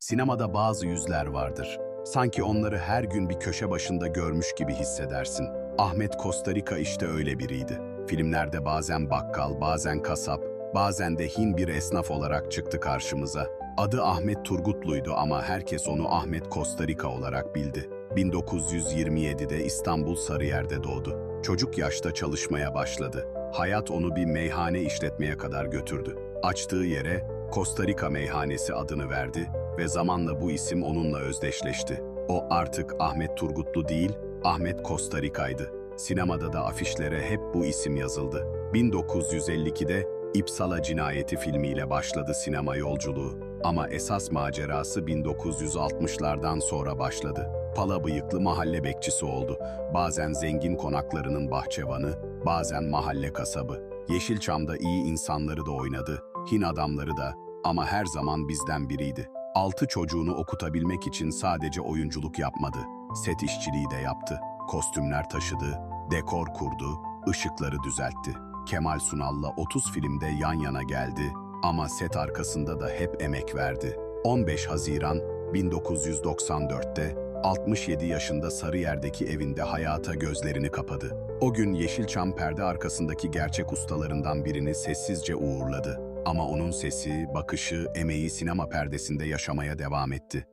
Sinemada bazı yüzler vardır. Sanki onları her gün bir köşe başında görmüş gibi hissedersin. Ahmet Kostarika işte öyle biriydi. Filmlerde bazen bakkal, bazen kasap, bazen de Hin bir esnaf olarak çıktı karşımıza. Adı Ahmet Turgutlu'ydu ama herkes onu Ahmet Kostarika olarak bildi. 1927'de İstanbul Sarıyer'de doğdu. Çocuk yaşta çalışmaya başladı. Hayat onu bir meyhane işletmeye kadar götürdü. Açtığı yere Kostarika Meyhanesi adını verdi ve zamanla bu isim onunla özdeşleşti. O artık Ahmet Turgutlu değil, Ahmet Kostarika'ydı. Sinemada da afişlere hep bu isim yazıldı. 1952'de İpsala Cinayeti filmiyle başladı sinema yolculuğu. Ama esas macerası 1960'lardan sonra başladı. Pala bıyıklı mahalle bekçisi oldu. Bazen zengin konaklarının bahçıvanı, bazen mahalle kasabı. Yeşilçam'da iyi insanları da oynadı, Hin adamları da ama her zaman bizden biriydi. Altı çocuğunu okutabilmek için sadece oyunculuk yapmadı, set işçiliği de yaptı. Kostümler taşıdı, dekor kurdu, ışıkları düzeltti. Kemal Sunal'la 30 filmde yan yana geldi ama set arkasında da hep emek verdi. 15 Haziran 1994'te 67 yaşında Sarıyer'deki evinde hayata gözlerini kapadı. O gün Yeşilçam perde arkasındaki gerçek ustalarından birini sessizce uğurladı. Ama onun sesi, bakışı, emeği sinema perdesinde yaşamaya devam etti.